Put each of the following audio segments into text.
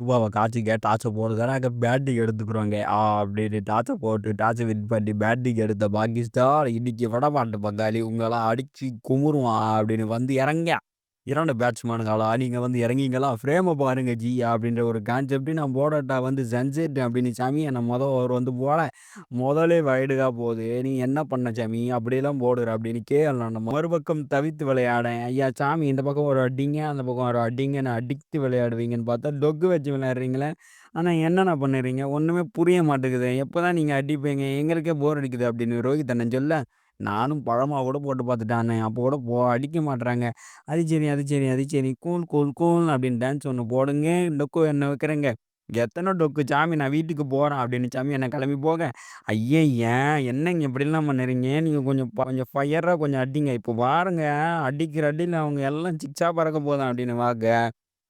ரூபாவ காய்ச்சிக்க டார்ச்ச போடுங்க. அங்கே பேட்டிங் எடுத்துக்கிறோங்க. ஆ அப்படின்னு டாச்சை போட்டு டார்ச்ச வின் பண்ணி பேட்டிங் எடுத்த பாகிஸ்தான் இன்னைக்கு வடமாட்டு பங்காளி. உங்களாம் அடித்து குமுறுவான் அப்படின்னு வந்து இறங்க இரண்டு பேட்ஸ்மேனுங்களா நீங்கள் வந்து இறங்கிங்களா? ஃப்ரேமை பாருங்க ஜி அப்படின்ற ஒரு கான்செப்ட் நான் போடட்டா வந்து சன்செட் அப்படின்னு சாமி என்னை மொதல் அவர் வந்து போட முதலே வைடுக்கா போகுது. நீ என்ன பண்ண சாமி அப்படியெல்லாம் போடுற அப்படின்னு கேள் நான் மறுபக்கம் தவித்து விளையாடேன். ஐயா சாமி இந்த பக்கம் ஒரு அடிங்க, அந்த பக்கம் ஒரு அடிங்கன்னு அடித்து விளையாடுவீங்கன்னு பார்த்தா டொக்கு வச்சு விளையாடுறீங்களே. ஆனால் என்னண்ணா பண்ணுறீங்க? ஒன்றுமே புரிய மாட்டேங்குது. எப்போ தான் நீங்கள் அடிப்பீங்க? எங்களுக்கே போர் அடிக்குது அப்படின்னு ரோஹித் அண்ணன் சொல்ல, நானும் பழமாக கூட போட்டு பார்த்துட்டானே அப்போ கூட போ அடிக்க மாட்றாங்க. அது சரி, அது சரி, அது சரி. கூல், கூல், கூல் அப்படின்னு டான்ஸ் ஒன்று போடுங்க. டொக்கு என்ன வைக்கிறேங்க. எத்தனை டொக்கு சாமி நான் வீட்டுக்கு போகிறேன் அப்படின்னு சாமி என்ன கிளம்பி போக, ஐயய்ய! என்னங்க இப்படிலாம் பண்ணுறீங்க? நீங்கள் கொஞ்சம் கொஞ்சம் ஃபயராக கொஞ்சம் அடிங்க. இப்போ பாருங்க அடிக்கிற அடியில் அவங்க எல்லாம் சிக்ஸாக பறக்க போதும் அப்படின்னு வாங்க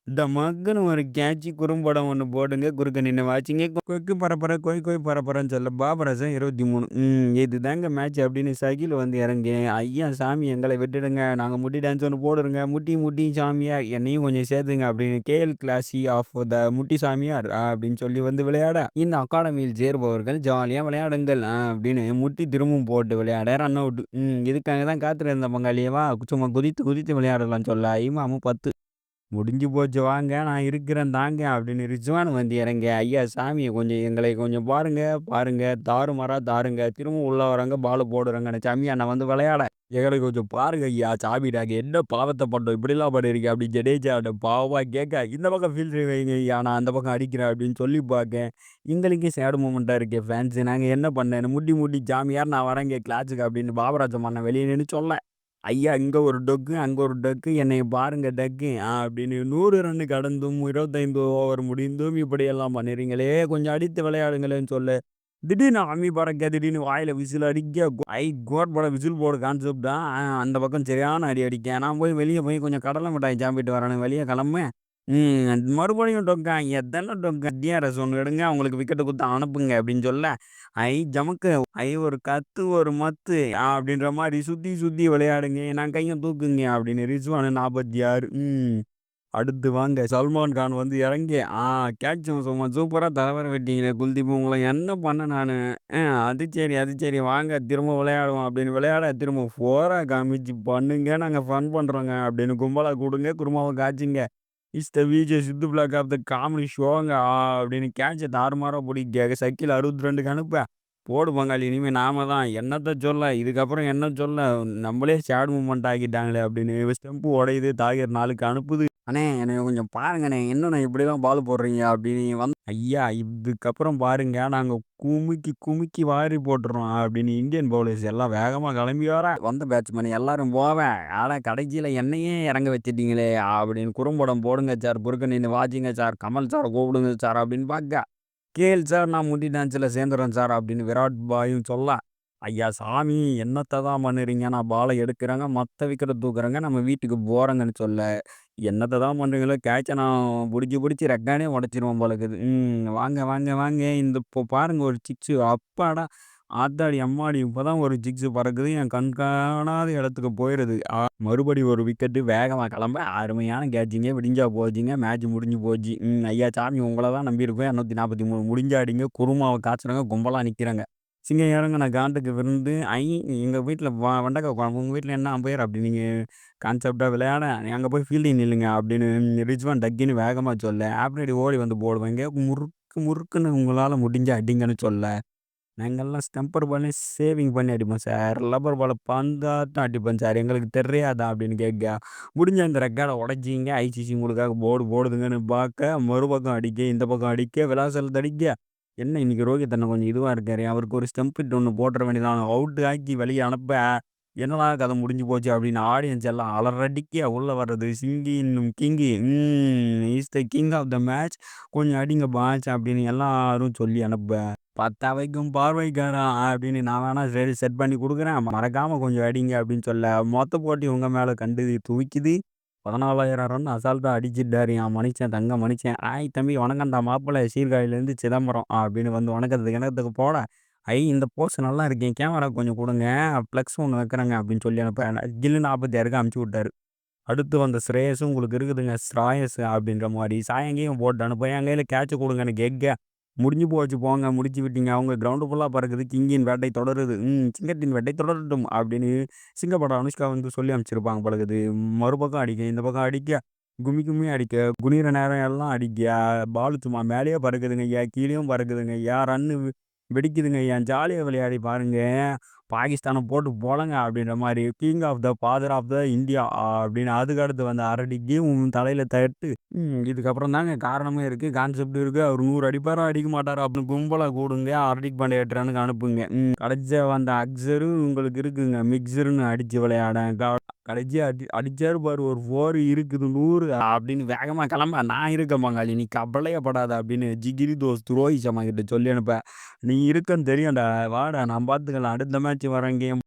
டமக்குன்னு ஒரு கேட்சி குறும்படம் ஒன்று போடுங்க. குறுக்க நின்று வாட்சிங்க. கொக்கு பரப்பர கொய் கொய் பரப்பரன்னு சொல்ல பாபரசம் 23 ம் இதுதாங்க மேட்ச் அப்படின்னு சகில் வந்து இறங்கி, ஐயா சாமி எங்களை விட்டுடுங்க. நாங்கள் முட்டி டான்ஸ் ஒன்று போடுறோங்க. முட்டி முட்டி சாமியார் என்னையும் கொஞ்சம் சேர்த்துங்க அப்படின்னு கேஎல் கிளாசி ஆஃப் த முட்டி சாமியார் அப்படின்னு சொல்லி வந்து விளையாட, இந்த அகாடமியில் சேர்பவர்கள் ஜாலியாக விளையாடுங்கள் அப்படின்னு முட்டி திரும்பவும் போட்டு விளையாட ரன் அவுட். இதுக்காக தான் காத்திருந்த பங்காளி. வா சும்மா குதித்து குதித்து விளையாடலாம்னு சொல்ல, இமாமும் 10 முடிஞ்சு போச்சு வாங்க நான் இருக்கிறேன் தாங்க அப்படின்னு ரிஸ்வான் வந்து இறங்க, ஐயா சாமியை கொஞ்சம் எங்களை கொஞ்சம் பாருங்க, பாருங்க. தாறுமாறா தாருங்க. திரும்ப உள்ள வராங்க பால் போடுறாங்கன்னு சாமி நான் வந்து விளையாட, எங்களை கொஞ்சம் பாருங்க ஐயா சாமி நாங்கள் என்ன பாவத்தை பண்ணோம் இப்படிலாம் பண்ணியிருக்கீங்க அப்படின்னு ஜடேஜாட்ட பாவமாக கேட்க, இந்த பக்கம் ஃபீல்டர் வைங்க ஐயா நான் அந்த பக்கம் அடிக்கிறேன் அப்படின்னு சொல்லி பார்க்க, எங்களுக்கே சேடு மூமெண்ட்டாக இருக்கேன் ஃபேன்ஸு நாங்கள் என்ன பண்ணேன்னு முட்டி முட்டி சாமியார் நான் வரேங்க கிளாஸுக்கு அப்படின்னு பாபராஜம் அண்ணன் வெளியே நின்று சொல்ல, ஐயா இங்கே ஒரு டொக்கு, அங்கே ஒரு டொக்கு என்னை பாருங்க டக்கு அப்படின்னு நூறு ரன் கடந்தும் 25 ஓவர் முடிந்தும் இப்படியெல்லாம் பண்ணுறீங்களே கொஞ்சம் அடித்து விளையாடுங்களேன்னு சொல்ல, திடீர்னு அம்மி பறக்க திடீர்னு வாயில் விசில் அடிக்க, ஐ கோட் பட விசில் போட கான்செப்ட் தான். அந்த பக்கம் சரியான அடி அடிக்க, நான் போய் வெளியே போய் கொஞ்சம் கடலை மிட்டாய் சாப்பிட்டு வரேன்னு வெளியே கிளம்ப, ம் மறுபடியும் டொக்கா எத்தன டொக்கா டிஆர்எஸ் ஒண்ணு எடுங்க அவங்களுக்கு விக்கெட்டு குடுத்து அனுப்புங்க அப்படின்னு சொல்ல, ஐ ஜமக்கு ஐ ஒரு கத்து ஒரு மத்து அப்படின்ற மாதிரி சுத்தி சுத்தி விளையாடுங்க. நான் கைய தூக்குங்க அப்படின்னு ரிஸ்வான் 46 ம் அடுத்து வாங்க சல்மான் கான் வந்து இறங்கி, ஆ கேட்ச் சும்மா சூப்பரா தலவர விட்டீங்களே குல்தீப் உங்கள என்ன பண்ண நானு? அ அது சரி, அது சரி வாங்க திரும்ப விளையாடுவோம் அப்படின்னு விளையாட திரும்ப ஃபோராக காமிச்சு பண்ணுங்க நாங்க ஃபன் பண்றோங்க அப்படின்னு கும்பலா கொடுங்க குருமாவ காய்ச்சுங்க. Is the VJ Sidhu black of the comedy ஷோங்க அப்படின்னு கேட்ச தாறுமாறா புடிக்க சக்கில் 62க்கு அனுப்ப, போடு பங்காளி இனிமேல் நாம தான். என்னத்த சொல்ல இதுக்கப்புறம் என்ன சொல்ல நம்மளே சேட் மூமெண்ட் ஆக்கிட்டாங்களே அப்படின்னு ஸ்டெம்பு உடையுது தாகர் நாளுக்கு அனுப்புது. அண்ணே என்னை கொஞ்சம் பாருங்கண்ணே என்னண்ணே இப்படிலாம் பால் போடுறீங்க அப்படின்னு வந்து, ஐயா இதுக்கப்புறம் பாருங்க நாங்கள் குமுக்கி குமுக்கி வாரி போட்டுறோம் அப்படின்னு இந்தியன் போலீஸ் எல்லாம் வேகமாக கிளம்பி வர, வந்த பேட்ஸ்மேன் எல்லாரும் போவேன் ஆனால் கடைசியில் என்னையே இறங்க வச்சிட்டீங்களே அப்படின்னு குறும்படம் போடுங்க சார் குறுக்க நின்று வாட்சிங்க சார் கமல் சார் கூப்பிடுங்க சார் அப்படின்னு பார்க்க, கேள் சார் நான் முட்டி டான்ஸில் சேர்ந்துடுறேன் சார் அப்படின்னு விராட் பாயும் சொல்ல, ஐயா சாமி என்னத்தை தான் பண்ணுறீங்க? நான் பாலை எடுக்கிறேங்க மற்ற விக்கெட்டை தூக்குறேங்க நம்ம வீட்டுக்கு போகிறேங்கன்னு சொல்ல, என்னத்தை தான் பண்ணுறீங்களோ? கேட்சை நான் பிடிச்சி பிடிச்சி ரெக்கானே உடைச்சிருவேன் போல இருக்குது. ம் வாங்க வாங்க வாங்க. இந்த இப்போ பாருங்கள் ஒரு சிக்ஸு. அப்பாடா! ஆத்தாடி அம்மாடி இப்போ தான் ஒரு சிக்ஸு பறக்குது. என் கண் காணாத இடத்துக்கு போயிடுது மறுபடி ஒரு விக்கெட்டு வேகமாக கிளம்ப. அருமையான கேட்சிங்க விடிஞ்சா போச்சுங்க. மேட்ச் முடிஞ்சு போச்சு. ம் ஐயா சாமி உங்களை தான் நம்பியிருக்கோம் 243 முடிஞ்சா அடிங்க குருமாவ காய்ச்சுறேங்க நிற்கிறாங்க சிங்க சிங்கம் இறங்குன காண்டுக்கு விருந்து ஐ எங்க வீட்ல வ வெண்டைக்காய் குழம்பு. உங்க வீட்ல என்ன அம்பயர்? அப்படி நீங்க கான்செப்ட்டா விளையாட, அங்க போய் ஃபீல்டிங் நில்லுங்க அப்படின்னு ரிஸ்வான் டக்கின்னு வேகமா சொல்ல, ஆப்ரேடி ஓடி வந்து போடுவேங்க முறுக்கு முறுக்குன்னு உங்களால முடிஞ்சா அடிங்கன்னு சொல்ல, நாங்கெல்லாம் ஸ்டம்பர் பண்ணி சேவிங் பண்ணி அடிப்போம் சார். ரப்பர் பால பந்தாட்டம் அடிப்போம் சார். எங்களுக்கு தெரியாதா அப்படின்னு கேட்க, முடிஞ்ச இந்த ரெக்கார்டை உடைச்சிங்க. ஐசிசி உங்களுக்காக போர்டு போடுதுங்கன்னு பார்க்க, மறுபக்கம் அடிக்க இந்த பக்கம் அடிக்க விளாசல் அடிக்க, என்ன இன்னைக்கு ரோஹித் அண்ணன் கொஞ்சம் இதுவாக இருக்காரு. அவருக்கு ஒரு ஸ்டம்ப் இட் ஒன்று போட்டுற வேண்டியதான் அவுட் ஆக்கி வெளியே அனுப்ப, என்னடா கதை முடிஞ்சு போச்சு அப்படின்னு ஆடியன்ஸ் எல்லாம் அலறடிக்க உள்ளே வர்றது சிங்கி இன்னும் கிங்கி is the king of the match கொஞ்சம் அடிங்க பாஸ் அப்படின்னு எல்லாரும் சொல்லி அனுப்ப, பத்தாவைக்கும் பார்வைக்காரா அப்படின்னு நான் வேணால் சரி செட் பண்ணி கொடுக்குறேன். மறக்காமல் கொஞ்சம் அடிங்க அப்படின்னு சொல்ல, மொத்த போட்டி உங்கள் மேலே கண்டு துவிக்குது. 14,000 ரன் அசால்ட்டாக அடிச்சிட்டாரு என் மனுஷன் தங்க மனுஷன். ஆய் தம்பி வணக்கம்டா மாப்பிள்ளை சீர்காழிலேருந்து சிதம்பரம் அப்படின்னு வந்து வணக்கத்துக்கு இணக்கத்துக்கு போட, ஐ இந்த போஸ் நல்லா இருக்கேன் கேமரா கொஞ்சம் கொடுங்க ஃப்ளெக்ஸ் ஒன்று வைக்கிறேங்க அப்படின்னு சொல்லி அனுப்ப, ஜில்லு 46க்கு அமுச்சு விட்டாரு. அடுத்து வந்த ஸ்ரேயஸும் உங்களுக்கு இருக்குதுங்க. ஸ்ராயஸ் அப்படின்ற மாதிரி சாயங்கையும் போட்டு அனுப்ப என் கையில் கையில கொடுங்க எனக்கு எக்கை முடிஞ்சு போச்சு போங்க முடிச்சு விட்டீங்க. அவங்க கிரவுண்டு ஃபுல்லாக பறக்குது. கிங்கின் வேட்டை தொடருது. ம் சிங்கத்தின் வேட்டை தொடரட்டும் அப்படின்னு சிங்கப்படம் அனுஷ்கா வந்து சொல்லி அனுப்பிச்சிருப்பாங்க பழகுது மறுபக்கம் அடிக்க, இந்த பக்கம் அடிக்க, கும்மி கும்மி அடிக்க, குனிகிற நேரம் எல்லாம் அடிக்க, பாலு சும்மா மேலேயே பறக்குதுங்கய்யா. பறக்குதுங்க ஐயா ரன்னு பிடிக்குதுங்க என் ஜாலியாக விளையாடி பாருங்கள் பாகிஸ்தானை போட்டு போலங்க அப்படின்ற மாதிரி king of the father of the India அப்படின்னு அதுக்கு அடுத்து வந்த அரடி கேம் தலையில் தட்டு. இதுக்கப்புறம் தாங்க காரணமே இருக்குது கான்செப்ட் இருக்குது அவர் 100 அடிப்பாரா, அடிக்க மாட்டார் அப்படின்னு கும்பலாக கூடுங்க. அரடிக் பாண்டியா 8 ரன்னுக்கு அனுப்புங்க. ம் வந்த அக்ஸரும் உங்களுக்கு இருக்குங்க. மிக்சருன்னு அடித்து விளையாட. கடைசியாக கடைசியா அடி அடிச்சாரு பாரு ஒரு ஃபோர் இருக்குது நூறு அப்படின்னு வேகமாக கிளம்ப நான் இருக்கேன் பங்காளி. நீ கவலையப்படாத அப்படின்னு ஜிகிரி தோஸ்த் ரோஹித் சர்மா கிட்ட சொல்லி அனுப்ப. நீ இருக்கன்னு தெரியும்டா. வாடா நான் பார்த்துக்கலாம். அடுத்த மேட்ச் வரேன் கேம்